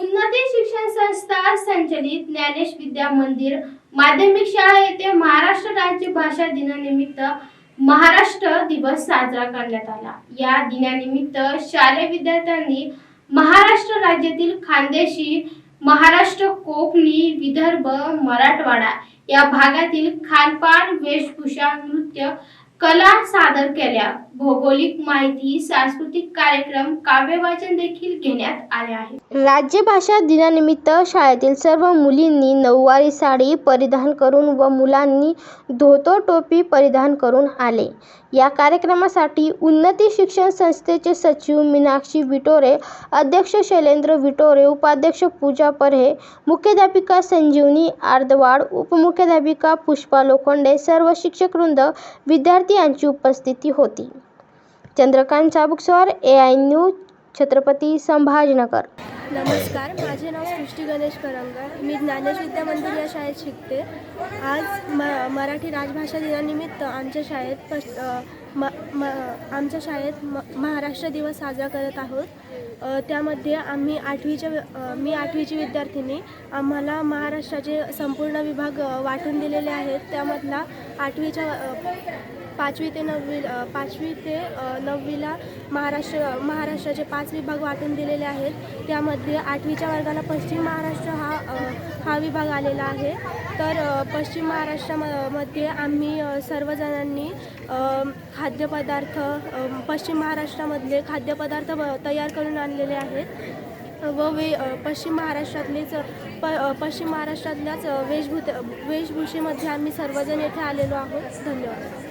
उन्नती शिक्षण संस्था संचलित ज्ञानेश विद्या मंदिर माध्यमिक शाळा येथे महाराष्ट्र राज्य भाषा दिनानिमित्त महाराष्ट्र दिवस साजरा करण्यात आला. या दिनानिमित्त शालेय विद्यार्थ्यांनी महाराष्ट्र राज्यातील खानदेशी महाराष्ट्र कोकणी विदर्भ मराठवाडा या भागातील खानपान वेशभूषा नृत्य कला सादर केल्या. भौगोलिक माहिती सांस्कृतिक कार्यक्रम काव्यवाचन देखील घेण्यात आले आहे. राज्यभाषा दिनानिमित्त शाळेतील सर्व मुलींनी नऊवारी साडी परिधान करून व मुलांनी धोतो टोपी परिधान करून आले. या कार्यक्रमासाठी उन्नती शिक्षण संस्थेचे सचिव मीनाक्षी विटोरे अध्यक्ष शैलेंद्र विटोरे उपाध्यक्ष पूजा परहे मुख्याध्यापिका संजीवनी आर्दवाड उपमुख्याध्यापिका पुष्पा लोखंडे सर्व शिक्षकवृंद विद्यार्थी यांची उपस्थिती होती. Chandrakant Chabukswar A I news Chhatrapati Sambhajinagar. नमस्कार माझे नाव सृष्टी गणेश करंगर मी ज्ञानेश विद्या मंदिर या शाळेत शिकते. आज म मराठी राजभाषा दिनानिमित्त आमच्या शाळेत पश म म आमच्या शाळेत म महाराष्ट्र दिवस साजरा करत आहोत. त्यामध्ये आम्ही आठवीच्या मी आठवीची विद्यार्थिनी आम्हाला महाराष्ट्राचे संपूर्ण विभाग वाटून दिलेले आहेत. त्यामधला आठवीच्या पाचवी ते नववी पाचवी ते नववीला महाराष्ट्र महाराष्ट्राचे पाच विभाग वाटून दिलेले आहेत. त्यामध्ये आठवीच्या वर्गाला पश्चिम महाराष्ट्र हा हा विभाग आलेला आहे. तर पश्चिम महाराष्ट्रामध्ये आम्ही सर्वजणांनी खाद्यपदार्थ पश्चिम महाराष्ट्रामधले खाद्यपदार्थ तयार करून आणलेले आहेत. व वे पश्चिम महाराष्ट्रातलेच प पश्चिम महाराष्ट्रातल्याच वेशभूत वेशभूषेमध्ये आम्ही सर्वजण येथे आलेलो आहोत. धन्यवाद.